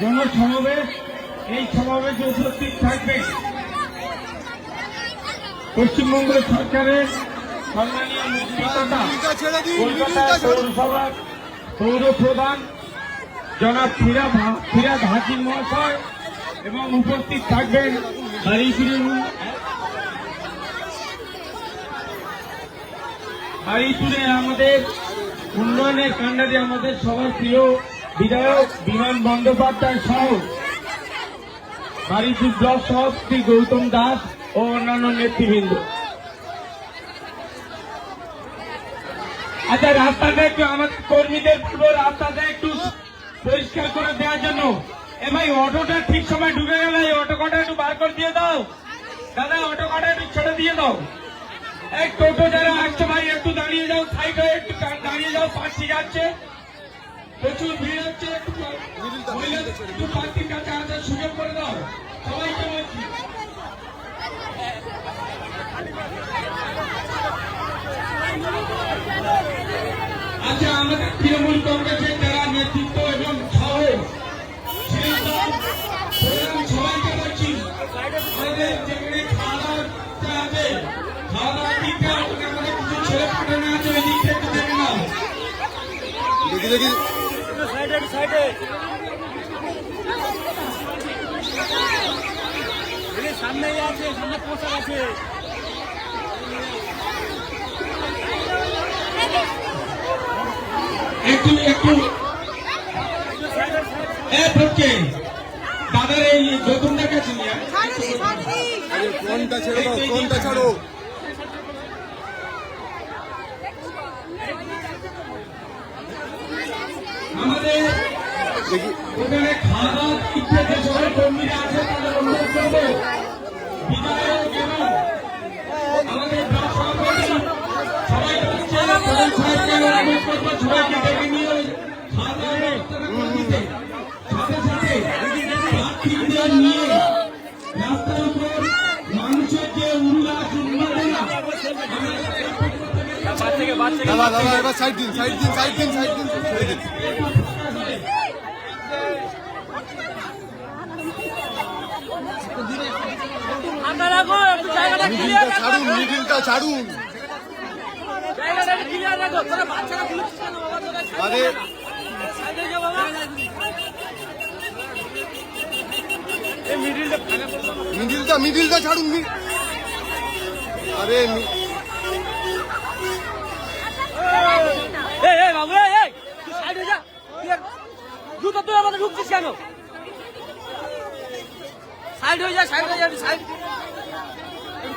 জনসমাবেশ এই সমাবেশে উপস্থিত থাকবে। পশ্চিমবঙ্গ সরকারের সম্মানীয় কলকাতা পৌরসভার পৌর প্রধান জনাব ফিরাদ ফিরাদ হাকিম মহাশয় এবং উপস্থিত থাকবেন আমাদের উন্নয়নের কাণ্ডারি আমাদের সবার প্রিয় বিধায়ক বিমান বন্দ্যোপাধ্যায় সহ বাড়িপুর ব্লক সভাপতি গৌতম দাস ও অন্যান্য নেতৃবৃন্দ। আচ্ছা রাস্তাটা একটু আমাদের কর্মীদের বলব, রাস্তাটা একটু পরিষ্কার করে দেওয়ার জন্য। এ ভাই, অটোটা ঠিক সময় ঢুকে গেলে অটো কটা একটু বার করে দিয়ে দাও। দাদা অটো কটা একটু ছেড়ে দিয়ে দাও। এই টোটো যারা আসছে ভাই, একটু দাঁড়িয়ে যাও হয়ে একটু দাঁড়িয়ে যাও পার্টি যাচ্ছে। প্রচুর ভিড় হচ্ছে, একটু কাছে আসার সুযোগ করে দাও। সবাইকে বলছি। আচ্ছা আমাদের তৃণমূল কংগ্রেসের যারা নেতৃত্ব দেখি দেখি। সামনেই আছে সামনে পোশাক আছে একটু একটু। এ দাদার এই যতনটা কাছে নিয়ে। আরে ফোনটা ছেড়ে দাও ফোনটা ছাড়ো আমাদের দেখি ওখানে খাওয়া দাওয়ার দিকটা যে সবাই কর্মীরা আছে তাদের অনুরোধ করব বিধায়ক এবং আমাদের ব্লক সভাপতি সবাই বলছে প্রধান সাহেবকে অনুরোধ করব সবাইকে ডেকে নিয়ে খাওয়া দাওয়ার ব্যবস্থাটা করে দিতে সাথে সাথে প্রার্থীদের নিয়ে রাস্তার উপর মানুষের যে উল্লাস উন্মাদনা দাদা দাদা এবার সাইড দিন সাইড দিন সাইড দিন সাইড দিন ছেড়ে দিন ঠান্ডা রাখো একটু জায়গাটা ক্লিয়ার মিডিলটা ছাড়ুন মিডিলটা ছাড়ুন জায়গাটা ক্লিয়ার রাখো তোরা বাচ্চারা বুঝছিস কেন বাবা তোরা আরে সাইডে যা বাবা এই মিডিলটা। মিডিলটা মিডিলটা ছাড়ুন আরে বাবু জুতো তুই আমাদের ঢুকছিস কেন? সাইড হয়ে যা সাইড হয়ে যা সাইড ক্লিয়ার দাও ক্লিয়ার দাও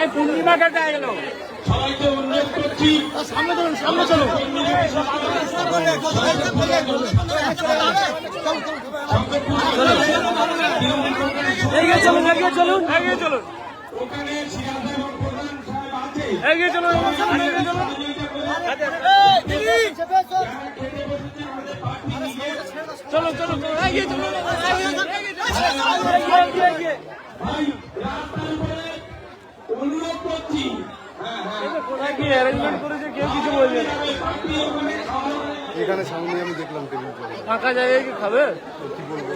এই পূর্ণিমাটা দেয় গেল? সবাইকে অনুরোধ করছি। সামনে চলুন সামনে চলুন। এগিয়ে চলুন এগিয়ে চলুন। এগিয়ে চলুন। ওখানে চলুন। চলুন চলুন চলুন এগিয়ে চলুন এগিয়ে চলুন এগিয়ে এগিয়ে এগিয়ে ভাই রাস্তার উপরে অনুরোধ করছি হ্যাঁ হ্যাঁ কোথায় কি অ্যারেঞ্জমেন্ট করেছে কেউ কিছু বলবে না পার্টি ওখানে খাওয়া এখানে সামনে আমি দেখলাম টেবিল ফাঁকা জায়গায় কি খাবে? কি বলব?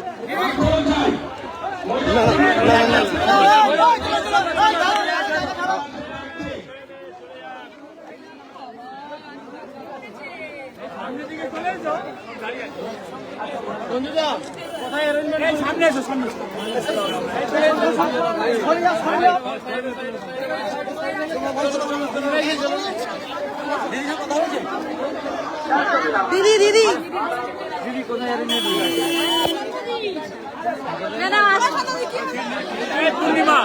বন্ধুরা কোথায় অ্যারেঞ্জমেন্ট সামনে এসো সামনে দিদি দিদি। কোথায় পূর্ণিমা।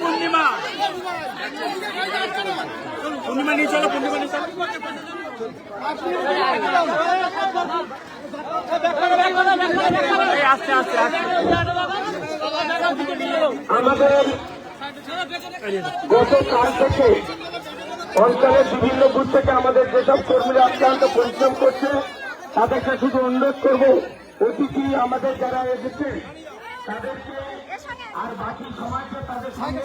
পূর্ণিমা। পূর্ণিমা নিয়ে চলো পূর্ণিমা নিয়ে চলো। আমাদের গতকাল থেকে অঞ্চলের বিভিন্ন বুথ থেকে আমাদের যেসব কর্মীরা অত্যন্ত পরিশ্রম করছে তাদেরকে শুধু অনুরোধ করব অতিথি আমাদের যারা এসেছে তাদেরকে আর বাকি সমাজকে তাদের সঙ্গে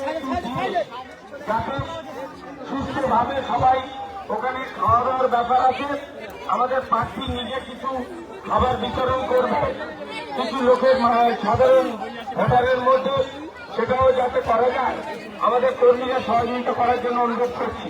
যাতে সুস্থভাবে সবাই ওখানে খাওয়া দাওয়ার ব্যাপার আছে। আমাদের প্রার্থী নিজে কিছু খাবার বিতরণ করবে। কিছু লোকের সাধারণ ভোটারের মধ্যে সেটাও যাতে করা যায় আমাদের কর্মীরা সহযোগিতা করার জন্য অনুরোধ করছি।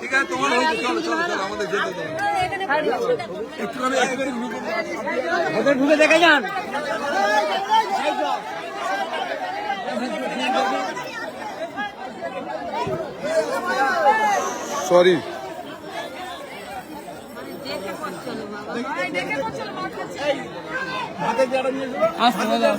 ঠিক আছে তোমার হয়েছে চলো চলো চলো আমাদের যেতে দাও। একটুখানি ঢুকে দেখে যান। সরি। বাবা।